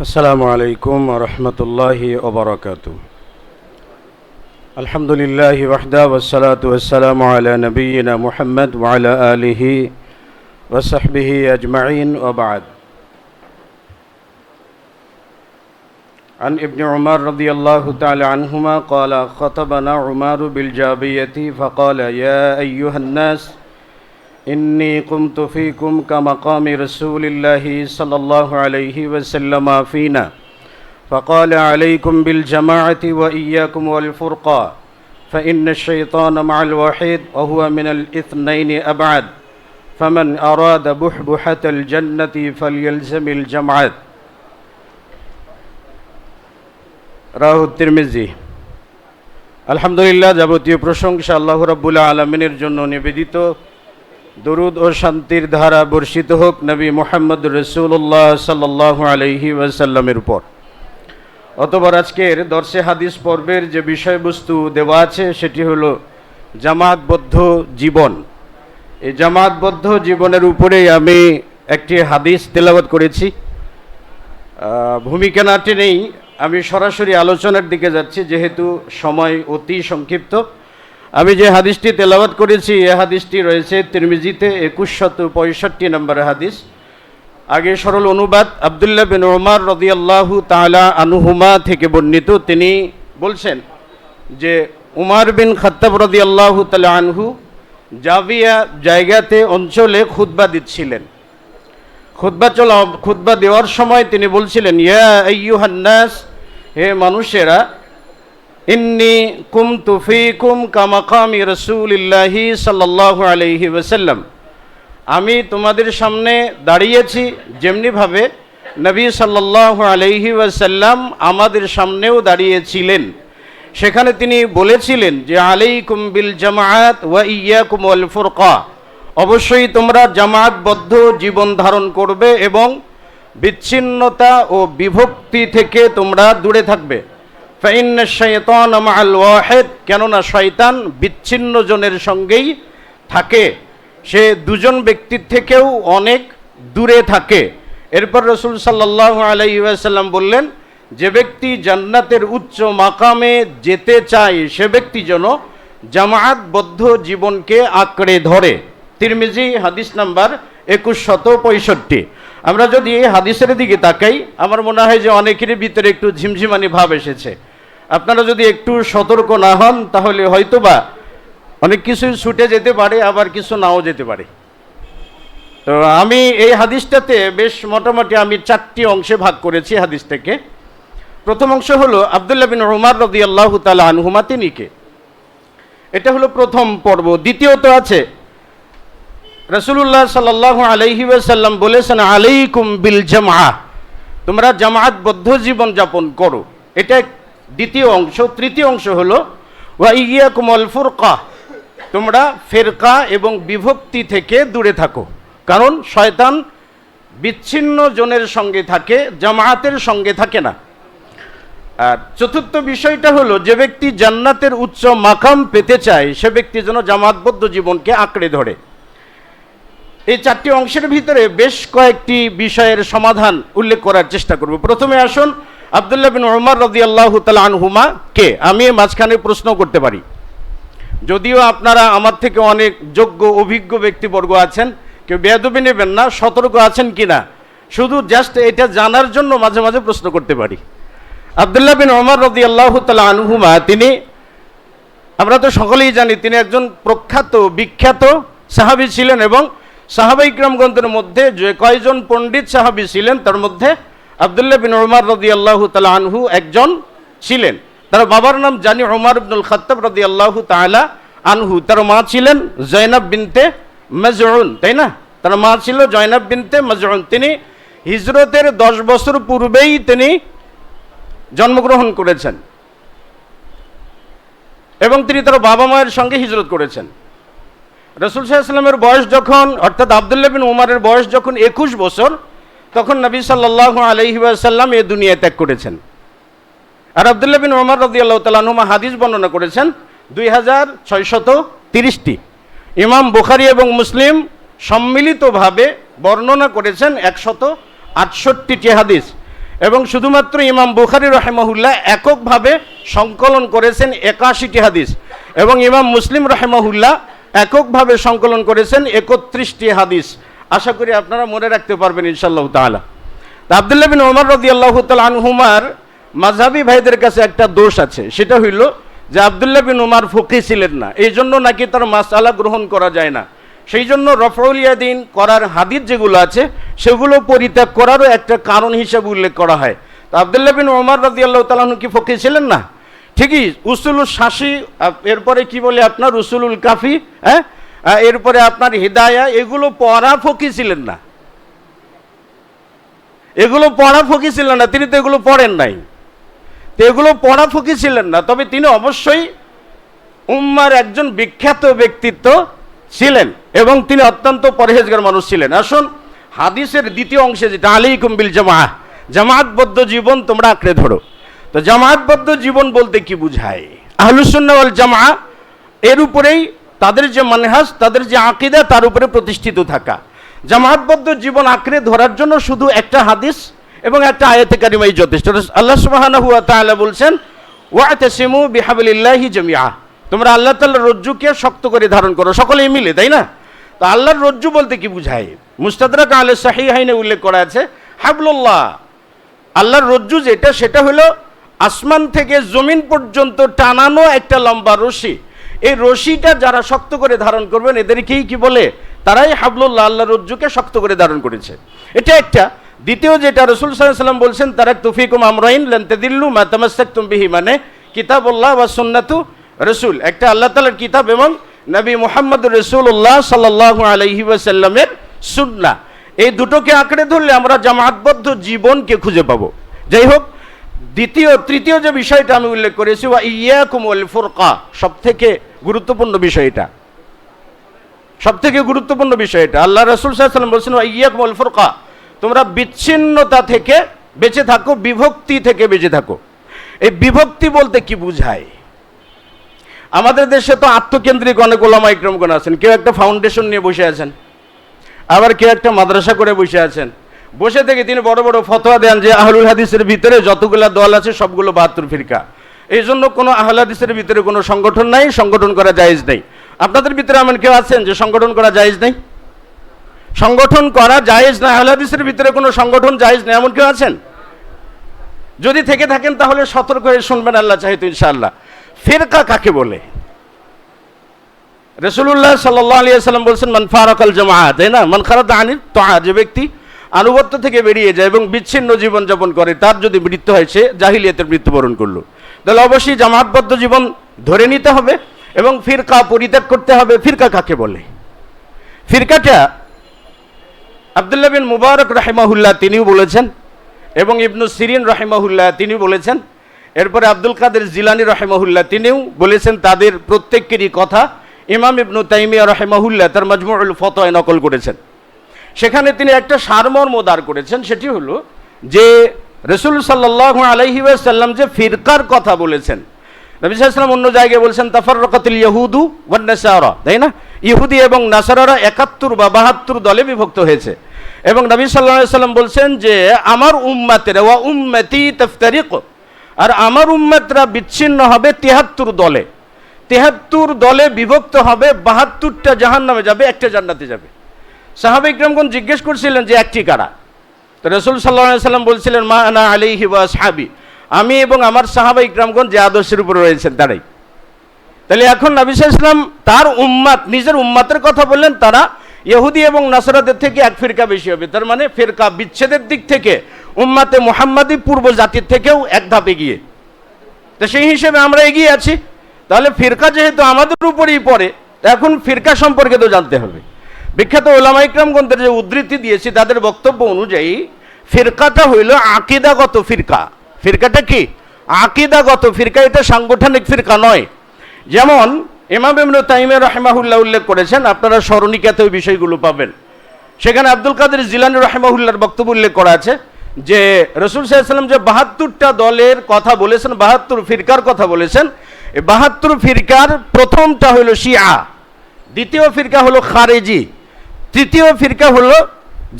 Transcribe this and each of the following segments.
السلام عليكم ورحمة الله وبركاته. الحمد لله وحده والصلاة والسلام على نبينا محمد وعلى آله وصحبه أجمعين وبعد. عن ابن عمر رضي الله تعالى عنهما قال خطبنا عمر بالجابية فقال يا أيها الناس إني قمت فيكم كمقام رسول الله صلى الله عليه وسلم فينا فقال عليكم بالجماعة وإياكم والفرقة فإن الشيطان مع الوحيد وهو من الاثنين أبعد فمن أراد بحبحة الجنة فليلزم الجمعات রাহু তিরমিজি আলহামদুলিল্লাহ যাবতীয় প্রশংসা আল্লাহ রাব্বুল আলমিনের জন্য নিবেদিত দরুদ ও শান্তির ধারা বর্ষিত হোক নবী মোহাম্মদ রসুল্লাহ সাল্লাহ আলহি ওয়াসাল্লামের উপর। অতবার আজকের দর্শে হাদিস পর্বের যে বিষয়বস্তু দেওয়া আছে, সেটি হলো জামাতবদ্ধ জীবন। এই জামাতবদ্ধ জীবনের উপরেই আমি একটি হাদিস তেলাওয়াত করেছি। ভূমিকা না টেনেই আমি সরাসরি আলোচনার দিকে যাচ্ছি, যেহেতু সময় অতি সংক্ষিপ্ত। আমি যে হাদিসটি তেলাওয়াত করেছি, এ হাদিসটি রয়েছে তিরমিজিতে একুশ শত পঁয়ষট্টি নম্বর হাদিস। আগে সরল অনুবাদ, আবদুল্লাহ বিন ওমর রদিয়াল্লাহু তালা আনুহুমা থেকে বর্ণিত। তিনি বলছেন যে, উমার বিন খাত্তাব রদিয়াল্লাহু তালা আনহু জাভিয়া জায়গাতে অঞ্চলে খুতবা দিচ্ছিলেন। খুতবা চলা খুতবা দেওয়ার সময় তিনি বলছিলেন, ইয়া আইয়ুহান্নাস হে মানুষেরা ইন্নি কুম তুফিকুম কামাকামি রসুলিল্লাহি সাল্লাল্লাহু আলাইহি ওয়াসাল্লাম। আমি তোমাদের সামনে দাঁড়িয়েছি, যেমনিভাবে নবী সাল্লাল্লাহু আলাইহি ওয়াসাল্লাম আমাদের সামনেও দাঁড়িয়েছিলেন। সেখানে তিনি বলেছিলেন যে, আলাইকুম বিল জামায়াত ওয়া ইয়াকুম ওয়াল ফুরকা। অবশ্যই তোমরা জামায়াতবদ্ধ জীবন ধারণ করবে এবং বিচ্ছিন্নতা ও বিভক্তি থেকে তোমরা দূরে থাকবে। ফাইন শৈতান ওয়াহেদ, কেননা শয়তান বিচ্ছিন্ন জনের সঙ্গেই থাকে। সে দুজন ব্যক্তির থেকেও অনেক দূরে থাকে। এরপর রসুল সাল্লাহ আলাইসাল্লাম বললেন, যে ব্যক্তি জান্নাতের উচ্চ মাকামে যেতে চায়, সে ব্যক্তি যেন জামায়াতবদ্ধ জীবনকে আঁকড়ে ধরে। তিরমিজি, হাদিস নাম্বার একুশ শত পঁয়ষট্টি। আমরা যদি এই হাদিসের দিকে তাকাই, আমার মনে হয় যে অনেকেরই ভিতরে একটু ঝিমঝিমানি ভাব এসেছে। আপনারা যদি একটু সতর্ক না হন, তাহলে হয়তোবা অনেক কিছুই ছুটে যেতে পারে, আবার কিছু নাও যেতে পারে। তো আমি এই হাদিসটাতে বেশ মোটামুটি আমি চারটি অংশে ভাগ করেছি হাদিস থেকে। প্রথম অংশ হলো আবদুল্লাহ বিন উমার রদি আল্লাহ তালা আনহুমা তিনিকে এটা হলো প্রথম পর্ব। দ্বিতীয়ত আছে রসুল্লাহ সাল্লাহ আলহি সাল্লাম বলেছেন, আলাইকুম বিল জামা তোমরা জামাতবদ্ধ জীবন যাপন করো। এটা দ্বিতীয় অংশ, তৃতীয় অংশ হলো, ওয়া ইয়াকুম আল ফুরকা তোমরা ফেরকা এবং বিভক্তি থেকে দূরে থাকো। কারণ শয়তান বিচ্ছিন্ন জনের সঙ্গে থাকে, জামায়াতের সঙ্গে থাকে না। আর চতুর্থ বিষয়টা হলো, যে ব্যক্তি জান্নাতের উচ্চ মাকাম পেতে চায়, সে ব্যক্তি যেন জামাতবদ্ধ জীবনকে আঁকড়ে ধরে। এই চারটি অংশের ভিতরে বেশ কয়েকটি বিষয়ের সমাধান উল্লেখ করার চেষ্টা করব। প্রথমে আসুন আবদুল্লাহ বিন ওমর রদি আল্লাহ আনহুমা কে? আমি মাঝখানে প্রশ্ন করতে পারি। যদিও আপনারা আমার থেকে অনেক যোগ্য, অভিজ্ঞ ব্যক্তিবর্গ আছেন, কেউ বেয়াদবি নেবেন না, সতর্ক আছেন কি না শুধু জাস্ট এটা জানার জন্য মাঝে মাঝে প্রশ্ন করতে পারি। আবদুল্লাহ বিন ওমর রদি আল্লাহ আনহুমা, তিনি, আমরা তো সকলেই জানি, তিনি একজন প্রখ্যাত, বিখ্যাত সাহাবি ছিলেন এবং সাহাবাই গ্রামগঞ্জের মধ্যে যে কয়জন পণ্ডিত সাহাবি ছিলেন, তার মধ্যে আবদুল্লাহ বিন ওমর রদি আল্লাহ তালা আনহু একজন ছিলেন। তার বাবার নাম জানি ওমর ইবনুল খত্তাব রদি আল্লাহ তালা আনহু। তার মা ছিলেন জৈনব বিনতে মজরুন তাই না? তার মা ছিল জয়নাব বিনতে মজরুন তিনি হিজরতের দশ বছর পূর্বেই তিনি জন্মগ্রহণ করেছেন। এবং তিনি তার বাবা মায়ের সঙ্গে হিজরত করেছেন। রসুল সাল্লামের বয়স যখন, অর্থাৎ আবদুল্লাহ বিন উমারের বয়স যখন একুশ বছর তখন নবী সাল্লাহ আলহিবাসাল্লাম এ দুনিয়া ত্যাগ করেছেন। আর আবদুল্লাহ বিন উমার রদি আল্লাহ হাদিস বর্ণনা করেছেন, দুই হাজার ছয়শত তিরিশটি। ইমাম বুখারি এবং মুসলিম সম্মিলিতভাবে বর্ণনা করেছেন একশত আটষট্টিটি হাদিস এবং শুধুমাত্র ইমাম বুখারি রহেমাহুল্লাহ এককভাবে সংকলন করেছেন একাশিটি হাদিস এবং ইমাম মুসলিম রহেমাহুল্লাহ এককভাবে সংকলন করেছেন একত্রিশটি হাদিস। আশা করি আপনারা মনে রাখতে পারবেন ইনশাল্লাহ তাআলা। তা আবদুল্লাহ বিন ওমর রদি আল্লাহ আনহুমার মাঝহাবি ভাইদের কাছে একটা দোষ আছে। সেটা হইল যে আবদুল্লাহ বিন উমার ফকি ছিলেন না। এই জন্য নাকি তার মাসালা গ্রহণ করা যায় না। সেই জন্য রফউলিয়াদিন করার হাদিস যেগুলো আছে, সেগুলো পরিত্যাগ করারও একটা কারণ হিসেবে উল্লেখ করা হয়। তো আবদুল্লাহ বিন ওমর রদি আল্লাহ তালাহন কি ফকি ছিলেন না? ঠিকই উসুলুল শাসি এরপরে কি বলে আপনার? উসুলুল কাফি হ্যাঁ? এরপরে আপনার হৃদায়া, এগুলো পড়া ফকি ছিলেন না। এগুলো পড়া ফকি ছিলেন না, তিনি তো এগুলো পড়েন নাই। তো এগুলো পড়া ফকি ছিলেন না, তবে তিনি অবশ্যই উম্মার একজন বিখ্যাত ব্যক্তিত্ব ছিলেন এবং তিনি অত্যন্ত পরহেজগার মানুষ ছিলেন। আসুন, হাদিসের দ্বিতীয় অংশে যেটা আলী কুম্বিল জামা জামাতবদ্ধ জীবন তোমরা আঁকড়ে ধরো। তো জামাতবদ্ধ জীবন বলতে কি বুঝায়? আহলুসুন্নাওয়াল জামা এর উপরেই তাদের যে মানহাজ, তাদের যে আকিদা, তার উপরে প্রতিষ্ঠিত থাকা। জামাতবদ্ধ জীবন আঁকড়ে ধরার জন্য শুধু একটা হাদিস এবং একটা আয়াতে কারিমাই যথেষ্ট। আল্লাহ সুবহানাহু ওয়া তাআলা বলছেন, ওয়াতাসিমু বিহাবলিল্লাহি জামিআ। তোমরা আল্লাহ তাআলার রজ্জুকে শক্ত করে ধারণ করো। সকলেই মিলে, তাই না? তো আল্লাহর রজ্জু বলতে কি বুঝায়? মুস্তাদরাক আলে সাহিহাইনে উল্লেখ করা আছে, হাবলুল্লাহ, আল্লাহর রজ্জু যেটা, সেটা হলো আসমান থেকে জমিন পর্যন্ত টানানো একটা লম্বা রশি। এই রশিটা যারা শক্ত করে ধারণ করবেন, এদেরকেই কি বলে? তারাই হাবলুল্লাহ আল্লাহ রজ্জুকে শক্ত করে ধারণ করেছে। এটা একটা। দ্বিতীয় যেটা রসুল সাল্লাম বলছেন, তারা তুফিকুম আমরাইন লেনতে দিল্লু মাতামাসাক তুমবিহি মানে কিতাবুল্লাহ বা সুন্নাতু রসুল। একটা আল্লাহ তালার কিতাব এবং নবী মোহাম্মদ রসুল্লাহ সাল্লাহ আলহি ওয়াসাল্লামের সুন্না এই দুটোকে আঁকড়ে ধরলে আমরা জামাতবদ্ধ জীবনকে খুঁজে পাবো। যাই হোক, দ্বিতীয়, তৃতীয় যে বিষয়টা আমি উল্লেখ করেছি, ওয়া ইয়াকুম ফুরকা সব থেকে গুরুত্বপূর্ণ বিষয় এটা। সব থেকে গুরুত্বপূর্ণ বিষয় এটা। আল্লাহ রসুল সাল্লাম বলছেন ওয়াল ফুরকা তোমরা বিচ্ছিন্নতা থেকে বেঁচে থাকো, বিভক্তি থেকে বেঁচে থাকো। এই বিভক্তি বলতে কি বুঝায়? আমাদের দেশে তো আত্মকেন্দ্রিক অনেক ওলামা ইকরমগণ আছেন। কেউ একটা ফাউন্ডেশন নিয়ে বসে আছেন। আবার কেউ একটা মাদ্রাসা করে বসে আছেন। বসে থেকে তিনি বড় বড় ফতোয়া দেন যে আহলুল হাদিসের ভিতরে যতগুলো দল আছে, সবগুলো বাহাত্তর ফিরকা। এই জন্য কোনো আহল হাদিসের ভিতরে কোনো সংগঠন নাই, সংগঠন করা জায়েজ নেই। আপনাদের ভিতরে এমন কেউ আছেন যে সংগঠন করা জায়েজ নেই? সংগঠন করা জায়েজ না, আহলাদিসের ভিতরে কোনো সংগঠন জায়েজ নেই, এমন কেউ আছেন? যদি থেকে থাকেন তাহলে সতর্ক হয়ে শুনবেন আল্লাহ চাহিত ইনশাআল্লাহ। ফেরকা কাকে বলে? রসুল্লাহ সাল্লাম বলছেন, মান ফারাকাল জামা তাই না? মান খারাত আনির তো যে ব্যক্তি আনুগত্য থেকে বেরিয়ে যায় এবং বিচ্ছিন্ন জীবনযাপন করে, তার যদি মৃত্যু হয়, সে জাহিলিয়াতের মৃত্যুবরণ করল। তাহলে অবশ্যই জামাতবদ্ধ জীবন ধরে নিতে হবে এবং ফিরকা পরিত্যাগ করতে হবে। ফিরকা কাকে বলে? ফিরকাটা আবদুল্লাহ বিন মুবারক রাহিমাহুল্লাহ তিনিও বলেছেন এবং ইবনু সিরিন রাহিমাহুল্লাহ তিনি বলেছেন। এরপরে আব্দুল কাদের জিলানি রহেমাহুল্লাহ তিনিও বলেছেন তাদের প্রত্যেকেরই কথা ইমাম ইবনু তাইমিয়া রহেমাহুল্লাহ তার মজমুল ফতোয় নকল করেছেন। সেখানে তিনি একটা সারমর্ম দাঁড় করেছেন, সেটি হলো যে রসুল সাল্লাহ আলহি সাল্লাম যে ফিরকার কথা বলেছেন, নবী অন্য জায়গায় বলছেন তাফর রকাতুল ইহুদু ওয়ান্নাসারা তাই না? ইহুদি এবং নাসারারা একাত্তর বা বাহাত্তর দলে বিভক্ত হয়েছে। এবং নবী সাল্লাম বলছেন যে, আমার উম্মাতের, ওয়া উম্মতি তফতারিক আর আমার উম্মতরা বিচ্ছিন্ন হবে তিহাত্তর দলে। তিহাত্তর দলে বিভক্ত হবে, বাহাত্তরটা জাহান নামে যাবে, একটা জান্নাতে যাবে। সাহাবে ইকরামগণ জিজ্ঞেস করছিলেন যে, একটি কারা? তো রসুল সাল্লাম বলছিলেন, মা আনা আলিহি ওয়া সাহাবি আমি এবং আমার সাহাবা ইকরামগণ যে আদর্শের উপরে রয়েছেন, তারাই। তাহলে এখন নবী ইসলাম তার উম্মাত নিজের উম্মাতের কথা বললেন, তারা ইহুদি এবং নাসরাদের থেকে এক ফিরকা বেশি হবে। তার মানে ফিরকা বিচ্ছেদের দিক থেকে, উম্মাতে মোহাম্মদী পূর্ব জাতির থেকেও এক ধাপ এগিয়ে। তো সেই হিসেবে আমরা এগিয়ে আছি। তাহলে ফিরকা যেহেতু আমাদের উপরেই পড়ে এখন ফিরকা সম্পর্কে তো জানতে হবে। বিখ্যাত ওলামা ইকরামগণদের যে উদ্ধৃতি দিয়েছি, তাদের বক্তব্য অনুযায়ী ফিরকাটা হইল আকিদাগত ফিরকা। ফিরকাটা কি? আকিদাগত ফিরকা, এটা সাংগঠনিক ফিরকা নয়। যেমন ইমাম ইমনু তাইমে রহমাহুল্লাহ উল্লেখ করেছেন, আপনারা স্মরণিকাতে ওই বিষয়গুলো পাবেন। সেখানে আব্দুল কাদের জিলানি রহমাহুল্লার বক্তব্য উল্লেখ করা আছে যে, রসুল সাল্লাম যে বাহাত্তরটা দলের কথা বলেছেন, বাহাত্তর ফিরকার কথা বলেছেন বাহাত্তর ফিরকার প্রথমটা হলো শিয়া, দ্বিতীয় ফিরকা হলো খারেজি। তৃতীয় ফিরকা হলো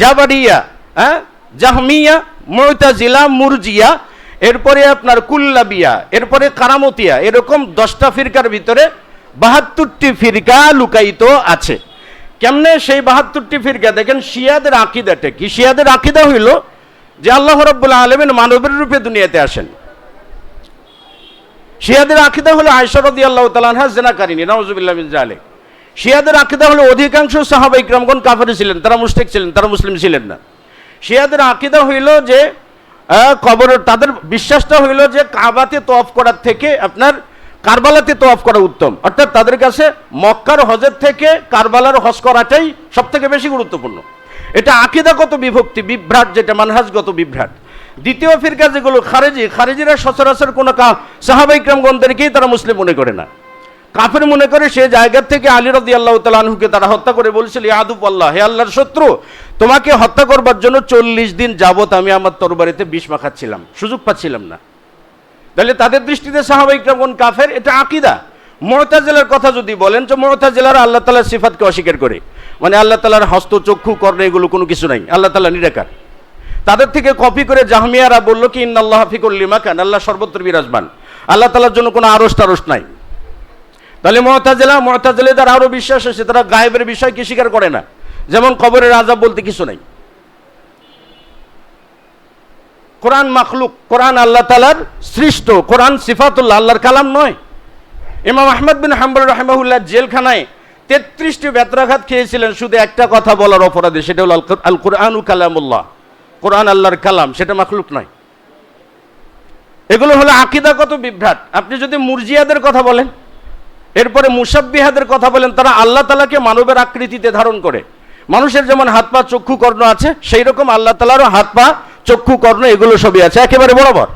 জাবারিয়া হ্যাঁ? জাহমিয়া ময়তাজিলা মুরজিয়া, এরপরে আপনার কুল্লাবিয়া, এরপরে কারামতিয়া, এরকম দশটা ফিরকার ভিতরে বাহাত্তরটি ফিরকা লুকায়িত আছে। কেমনে সেই বাহাত্তরটি ফিরকা? দেখেন শিয়াদের আকিদাটা কি? শিয়াদের আকিদা হইল যে আল্লাহ রব্বুল্লাহ আলমিন মানবের রূপে দুনিয়াতে আসেন। শিয়াদের আকিদা হলো আয়সরদি আল্লাহ তালানহা জেনাকারিনী মিন জালেক শিয়াদের আকিদা হলো অধিকাংশ সাহাবা ইকরামগণ কাফের ছিলেন, তারা মুশরিক ছিলেন, তারা মুসলিম ছিলেন না। শিয়াদের আকিদা হইল যে কবর, তাদের বিশ্বাসটা হইল যে কাবাতে তোয়াফ করার থেকে আপনার কারবালাতে তোয়াফ করা উত্তম। অর্থাৎ তাদের কাছে মক্কার হজের থেকে কারবালার হজ করাটাই সব থেকে বেশি গুরুত্বপূর্ণ। এটা আকিদাগত বিভক্তি, বিভ্রাট যেটা, মানহাজগত বিভ্রাট। দ্বিতীয় ফিরকা যেগুলো, খারেজি, খারেজিরা সচরাচর কোনো সাহাবাইক্রামগণদেরকেই তারা মুসলিম মনে করে না। কাফের মনে করে সে জায়গার থেকে আলী রদি আল্লাহ তালাহুকে তারা হত্যা করে বলছিল ইয়াদুব আল্লাহ, হে আল্লাহর শত্রু, তোমাকে হত্যা করবার জন্য চল্লিশ দিন যাবত আমি আমার তরবারিতে বিষ মাখাচ্ছিলাম, সুযোগ পাচ্ছিলাম না। তাহলে তাদের দৃষ্টিতে সাহাবাইকরামগণ কাফের, এটা আকিদা। মমতাজেলার কথা যদি বলেন, তো মমতাজেলারা আল্লাহ তালার সিফাতকে অস্বীকার করে। মানে আল্লাহ তালার হস্ত, চক্ষু, কর্ণ, এগুলো কোনো কিছু নাই, আল্লাহ তালা নিরাকার। তাদের থেকে কপি করে জাহমিয়ারা বলল কি, ইন্নাল্লাহ হাফিকুল্লিমা খান আল্লাহ সর্বত্র বিরাজমান। আল্লাহ তালার জন্য কোনো আরস টারস নাই। তাহলে মহতাজেলা মহতাজেলেদার আরও বিশ্বাস আছে, তারা গায়েবের বিষয়কে স্বীকার করে না? যেমন কবরের আজাব বলতে কিছু নাই। কোরআন মাখলুক, কোরআন আল্লাহ তালার সৃষ্ট, কোরআন সিফাতুল্লাহ, আল্লাহর কালাম নয়। ইমাম আহমদ বিন হাম্বর রহমাহুল্লাহ জেলখানায় তেত্রিশটি বেত্রাঘাত খেয়েছিলেন, শুধু একটা কথা বলার অপরাধে, সেটা হলো আল কোরআন কালামুল্লাহ। কোরআন আল্লাহর কালাম, সেটা মাখলুক নয়। এগুলো হলো আকিদাগত বিভ্রাট। আপনি যদি মুরজিয়াদের কথা বলেন এরপরে মুসাব্বিহাদের কথা বলেন, তারা আল্লাহ তালাকে মানবের আকৃতিতে ধারণ করে। মানুষের যেমন হাত পা, চক্ষু, কর্ণ আছে সেই রকম আল্লাহ তালারও হাত পা, চক্ষু, কর্ণ এগুলো সবই আছে, একেবারে বরাবর।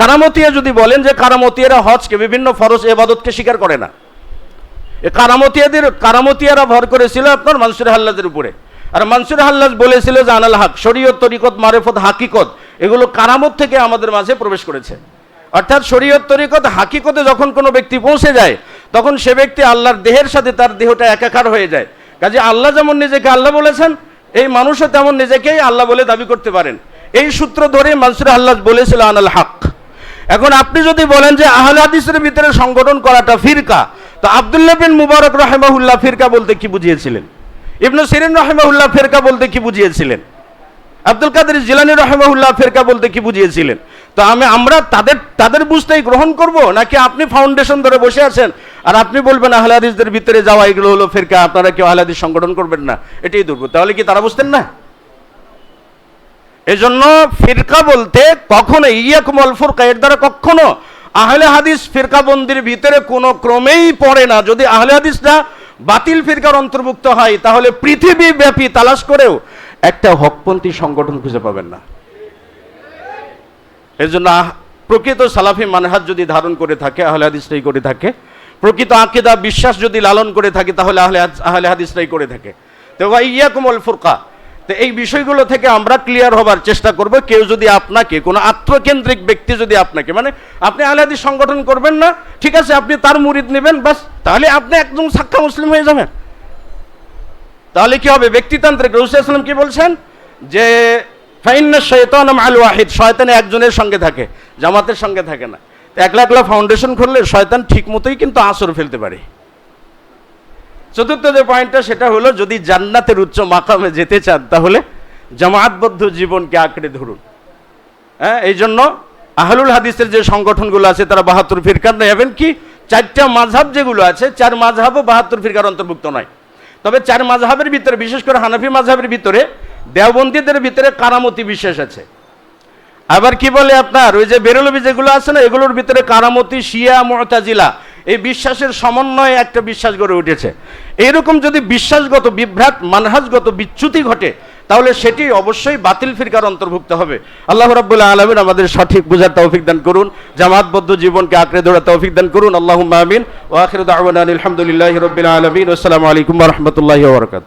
কারামতিয়া যদি বলেন যে কারামতিয়ারা হজকে, বিভিন্ন ফরজ এবাদতকে স্বীকার করে না। এ কারামতিয়াদের, কারামতিয়ারা ভর করেছিল আপনার মানসুর হাল্লাদের উপরে। আর মানসুর হাল্লাজ বলেছিল যে আনাল হাক, শরীয়ত, তরিকত, মারেফত, হাকিকত, এগুলো কারামত থেকে আমাদের মাঝে প্রবেশ করেছে। অর্থাৎ শরীয়ত, তরিকত, হাকিকতে যখন কোনো ব্যক্তি পৌঁছে যায় তখন সে ব্যক্তি আল্লাহর দেহের সাথে তার দেহটা একাকার হয়ে যায়। কাজে আল্লাহ যেমন নিজেকে আল্লাহ বলেছেন, এই মানুষও তেমন নিজেকেই আল্লাহ বলে দাবি করতে পারেন। এই সূত্র ধরে মানসুর আল্লাহ বলেছিল আনাল হক। এখন আপনি যদি বলেন যে আহলে হাদিসের ভিতরে সংগঠন করাটা ফিরকা, তো আব্দুল্লাহ বিন মুবারক রহেমাহুল্লাহ ফিরকা বলতে কি বুঝিয়েছিলেন? ইবনু সিরিন রহেমাহুল্লাহ ফেরকা বলতে কি বুঝিয়েছিলেন? আব্দুল কাদের জিলানি রহেমাহুল্লাহ ফেরকা বলতে কি বুঝিয়েছিলেন? তো আমি, আমরা তাদের তাদের বুঝতেই গ্রহণ করব, নাকি আপনি ফাউন্ডেশন ধরে বসে আছেন? আর আপনি বলবেন আহলে হাদিসদের ভিতরে যাওয়া এগুলো হলো ফেরকা, আপনারা কেউ আহলে হাদিস সংগঠন করবেন না, এটাই দুর্ব তাহলে কি তারা বুঝতেন না? এজন্য ফিরকা বলতে কখনো ইয়াকুমল ফুরকা, এর দ্বারা কখনো আহলে হাদিস ফিরকাবন্দির ভিতরে কোনো ক্রমেই পড়ে না। যদি আহলে হাদিসটা বাতিল ফিরকার অন্তর্ভুক্ত হয়, তাহলে পৃথিবী ব্যাপী তালাশ করেও একটা হকপন্থী সংগঠন খুঁজে পাবেন না। এর জন্য প্রকৃত সালাফি মানহাজ যদি ধারণ করে থাকে, আহলে হাদিসটাই করে থাকে প্রকৃত আকিদা, বিশ্বাস যদি লালন করে থাকে, তাহলে আহলে আহলে হাদিসটাই করে থাকে। তো ইয়াকুমল ফুরকা। তো এই বিষয়গুলো থেকে আমরা ক্লিয়ার হবার চেষ্টা করব, কেউ যদি আপনাকে, কোনো আত্মকেন্দ্রিক ব্যক্তি যদি আপনাকে মানে আপনি আহলে হাদিস সংগঠন করবেন না, ঠিক আছে, আপনি তার মুরিদ নেবেন, বাস, তাহলে আপনি একদম সাক্ষা মুসলিম হয়ে যাবেন। তাহলে কি হবে? ব্যক্তিতান্ত্রিক। রসুলাম কি বলছেন? যে, ফাইন্না শয়তান আল ওয়াহিদ শয়তান একজনের সঙ্গে থাকে, জামাতের সঙ্গে থাকে না। একলা একলা ফাউন্ডেশন করলে শয়তান ঠিক মতোই কিন্তু আসর ফেলতে পারে। চতুর্থ যে পয়েন্টটা সেটা হলো যদি জান্নাতের উচ্চ মাকামে যেতে চান, তাহলে জামাতবদ্ধ জীবনকে আঁকড়ে ধরুন। হ্যাঁ এই জন্য আহলুল হাদিসের যে সংগঠনগুলো আছে, তারা বাহাত্তর ফিরকার এবং কি? চারটা মাঝহাব যেগুলো আছে, চার মাঝহাবও বাহাত্তর ফিরকার অন্তর্ভুক্ত নয়। তবে চার মাঝহাবের ভিতরে, বিশেষ করে হানাফি মাঝহাবের ভিতরে, দেওবন্দীদের ভিতরে কারামতি বিশ্বাস আছে। আবার কি বলে আপনার? ওই যে বেরলবি যেগুলো আছে না, এগুলোর ভিতরে কারামতি, শিয়া, মুতাজিলা, এই বিশ্বাসের সমন্বয়ে একটা বিশ্বাস গড়ে উঠেছে। এরকম যদি বিশ্বাসগত বিভ্রাট, মানহাজগত বিচ্যুতি ঘটে, তাহলে সেটি অবশ্যই বাতিল ফিরকার অন্তর্ভুক্ত হবে। আল্লাহ রাব্বুল আলমিন আমাদের সঠিক বুঝার তৌফিক দান করুন জামাতবদ্ধ জীবনকে আঁকড়ে ধরার তৌফিক দান করুন। আল্লাহ আমিন। ওয়াখির আলহামদুলিল্লাহ রবিল আলমিন। আসসালামু আলাইকুম রহমতুল্লাহ বরকাত